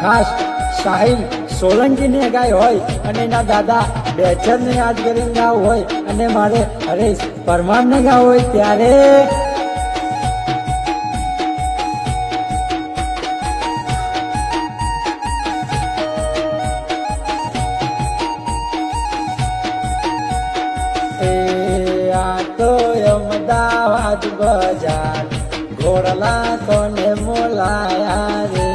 ખાસ સાહિલ સોલંકીને ગાય હોય અને એના દાદા બેચરને યાદ કરીને ગાવ હોય અને મારે હરેશ પરમારને ગાવ હોય ત્યારે બજાર ઘોડલા કોને મોલાયા રે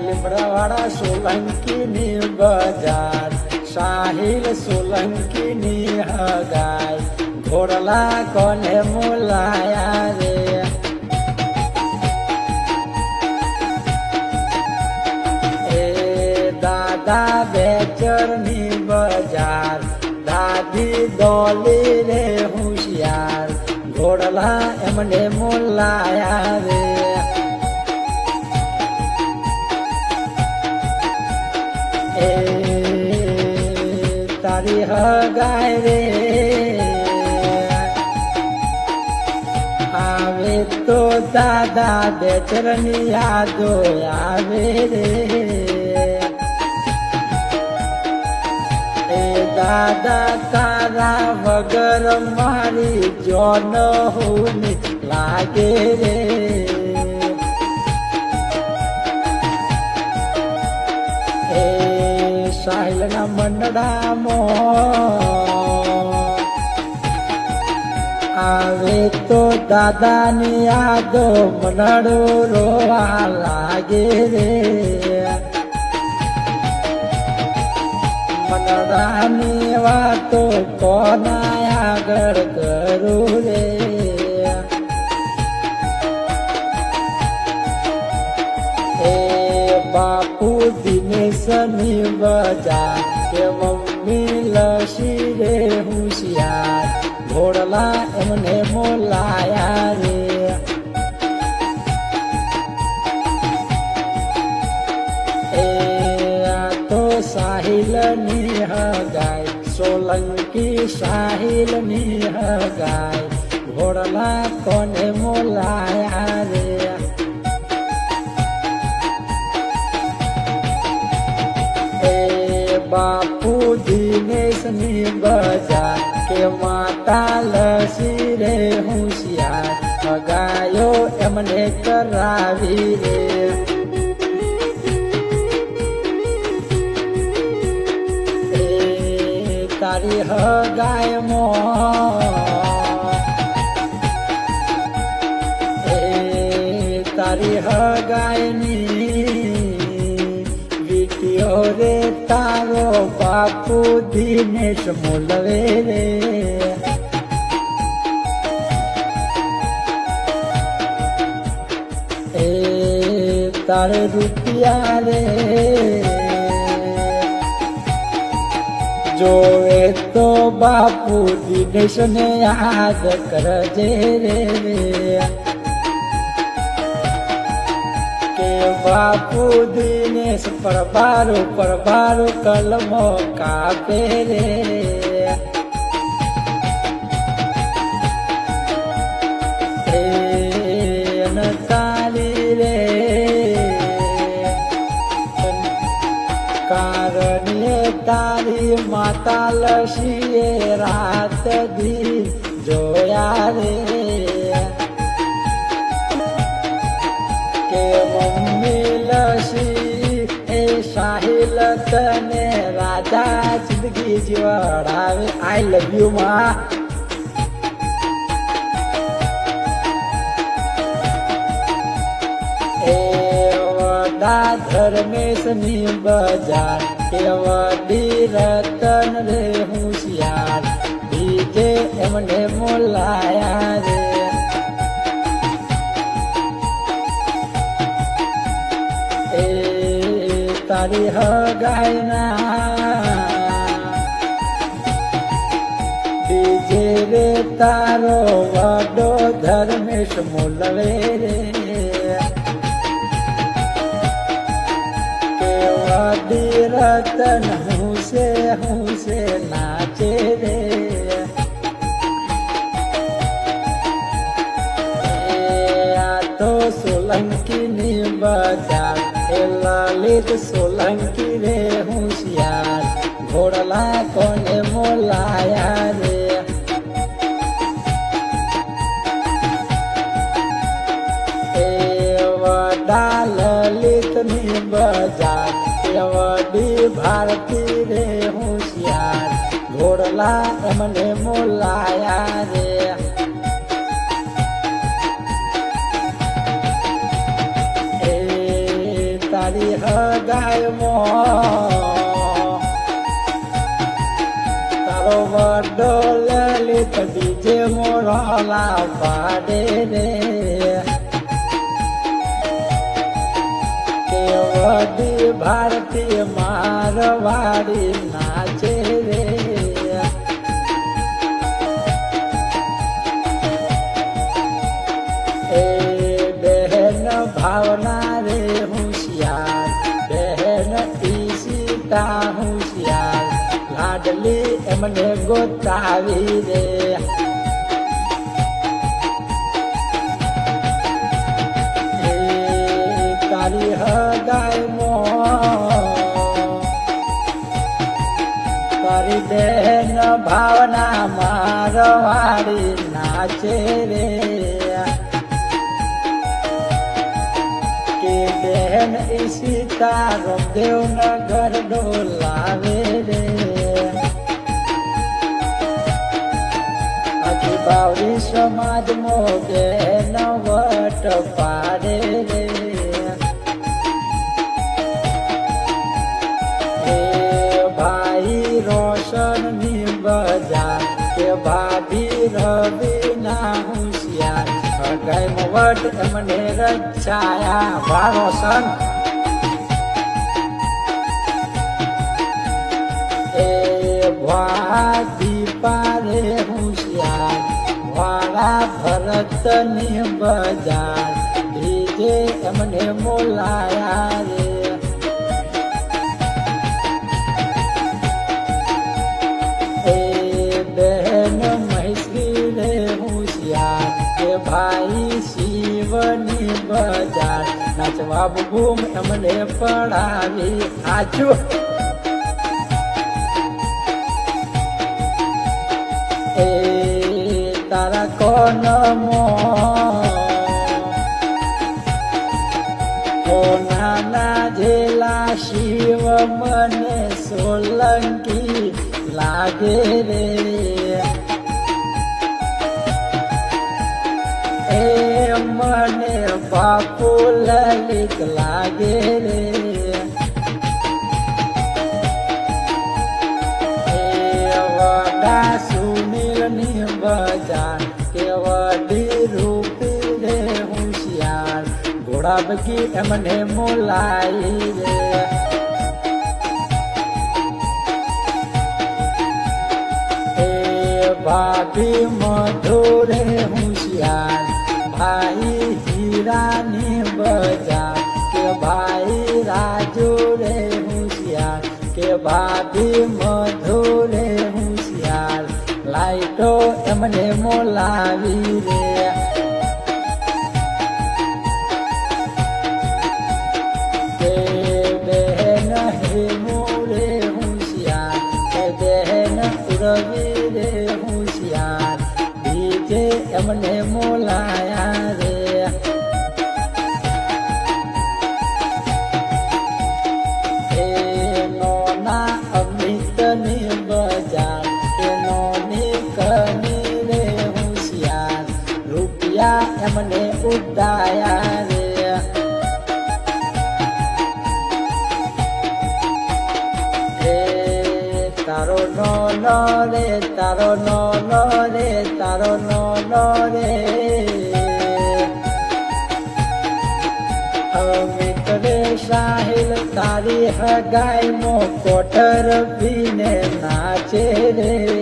લીમડાવાળા સોલંકીની બજાર સાહિલ સોલંકીની હગાય ઘોડલા કોને મોલાયા રે બેચરની બજાર. દાદી દોલી રે હોશિયાર. ઘોડલા એમને મોલાયા રે. તારી હગાય રે. આવે તો દાદા બેચરની યાદો આવે રે. એ દાદા તારા વગર મારી જોન હું લાગે રે. એ સાહિલના મંડળામાં આવે તો દાદાની યાદો મનડો રોવા લાગે રે. મનડાની વાતો કોના આગળ કરું રે? એ બાપુ દિનેશની બજા કે મમ્મી લસી રે હોશિયાર ઘોડલા એમને મોલાયા રે. સાહિલની હગાય સોલંકી સાહિલની હગાય ઘોડલા કોને મોલાયા રે બાપુ દિનેશની બજા કે માતા લસી રે હોશિયાર અગાયો એમને કરાવી રે હગાય મો તારી હગાયની વીટીઓ રે તારો બાપુ દિનેશ મોલવે રે. તારે રૂપિયા રે. જોવે તો બાપુ દિનેશને યાદ કરજે રે કે બાપુ દિનેશ પરબારું પરબારું કલમો કાપે રે. તારી માતા લસીએ રાત દી જોયા રે. કે મમ્મી લસી એ સાહિલ તને રાજા જિંદગી જીવડાવે. આઈ લવ યુ માં ધર્મેશની બજાર કે વડી રતન રે હોશિયાર. બીજે એમને મોલાયા રે. એ તારી હગાયના બીજે રે તારો વાડો ધર્મેશ મોલવે રે. વડી રતન હું છે હું છે નાચે રે. આ તો સોલંકીની બજા એ લાલિત સોલંકી રે હોશિયાર. ઘોડલા કોને મોલાયા રે? ભારતી રે હોશિયાર, ઘોડલા એમને મોલાયા રે. તારી હગાય મો. તારો વડો લલિત બીજે મોરલા પાડે રે. વડી ભારતીય મારવાડી નાચે રે. એ બહેન ભાવના રે હોશિયાર, બહેન ઈશિતા હોશિયાર, લાડલી એમને ગોતાવી રે. ભાવના મારવાડી નાચે રે કે બહેન ઈશિતા રમદેવ નગર ડોલાવે રે અતિ બાવરી સમાજ મોગે નવટ પાડે રે ભાઈ રોશનની બજાર કે ભાભી રવિ ના હોશિયાર. હગાઈ વટ એમને રચાયા ભા સન. એ ભાતી પારે હોશિયાર, વાળા ભરતની બજાર એમને મોલાયા રે. શિવની બજાર નાચવા બૂમ એમને પડાવી. આચું એ તારા કોન મો નાના જેલા શિવ મને સોલંકી લાગે રે. બાપુ લલિત લાગે રે. વડા સુનિલની બજાર કે વડી રૂપી રે હોશિયાર. ઘોડા બગી એમને મોલાઈ રે. ભાભી મધુરે હોશિયાર. ભાઈ હીરાની બજા કે ભાઈ રાજુ રે હોશિયાર, કે ભાભી મધુરે હોશિયાર, લાઈટો એમને મોલાવી રે. રે રવિ રે હોશિયાર બીજે એમને મોલાયા રે તારો નો રે તારો નો રે રે સાહિલ તારી હગાઈ મો કોઠર પીને નાચે રે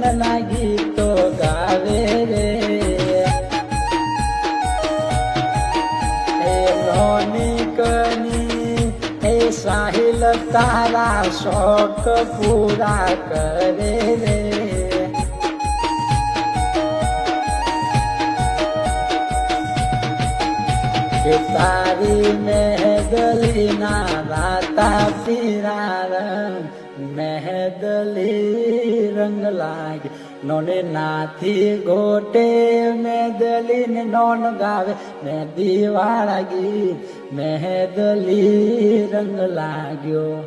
ના ગીતો ગાવે રે. કની હે સાહિલ તારા શોખ પૂરા કરે રે. કે તારી ગલી ના રાતા પીરા રંગ મહેદલી રંગ લાગે. નોને નાથી ગોટે મેદલી ને નોન ગાવે. મે દીવાળા ગીત મહેદલી રંગ લાગ્યો.